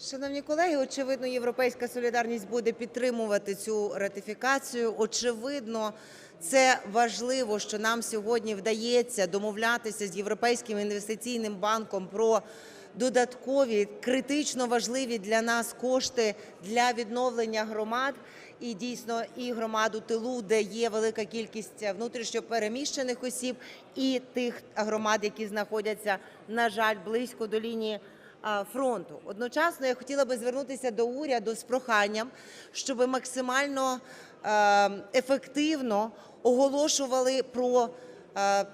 Шановні колеги, очевидно, європейська солідарність буде підтримувати цю ратифікацію. Очевидно, це важливо, що нам сьогодні вдається домовлятися з Європейським інвестиційним банком про додаткові критично важливі для нас кошти для відновлення громад. І дійсно, і громад у тилу, де є велика кількість внутрішньо переміщених осіб, і тих громад, які знаходяться, на жаль, близько до лінії фронту. Одночасно я хотіла би звернутися до уряду з проханням, щоб максимально е, ефективно оголошували про е,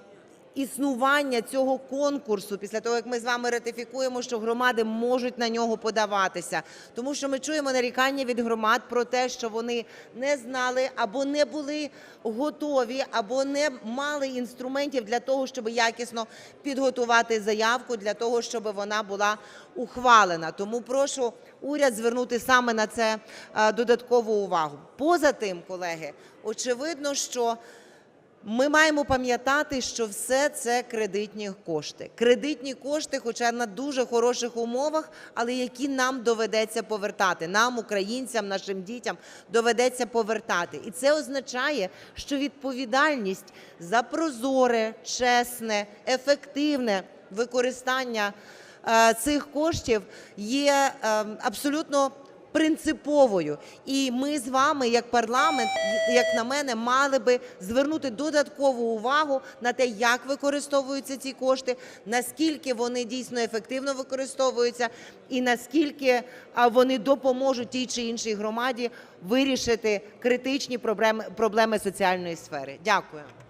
існування цього конкурсу після того, як ми з вами ратифікуємо, що громади можуть на нього подаватися. Тому що ми чуємо нарікання від громад про те, що вони не знали або не були готові, або не мали інструментів для того, щоб якісно підготувати заявку для того, щоб вона була ухвалена. Тому прошу уряд звернути саме на це е, додаткову увагу. Поза тим, колеги, очевидно, що ми маємо пам'ятати, що все це кредитні кошти. Кредитні кошти, хоча на дуже хороших умовах, але які нам доведеться повертати. Нам, українцям, нашим дітям доведеться повертати. І це означає, що відповідальність за прозоре, чесне, ефективне використання е, цих коштів є е, абсолютно принциповою. І ми з вами, як парламент, як на мене, мали би звернути додаткову увагу на те, як використовуються ці кошти, наскільки вони дійсно ефективно використовуються, і наскільки вони допоможуть тій чи іншій громаді вирішити критичні проблеми, соціальної сфери. Дякую.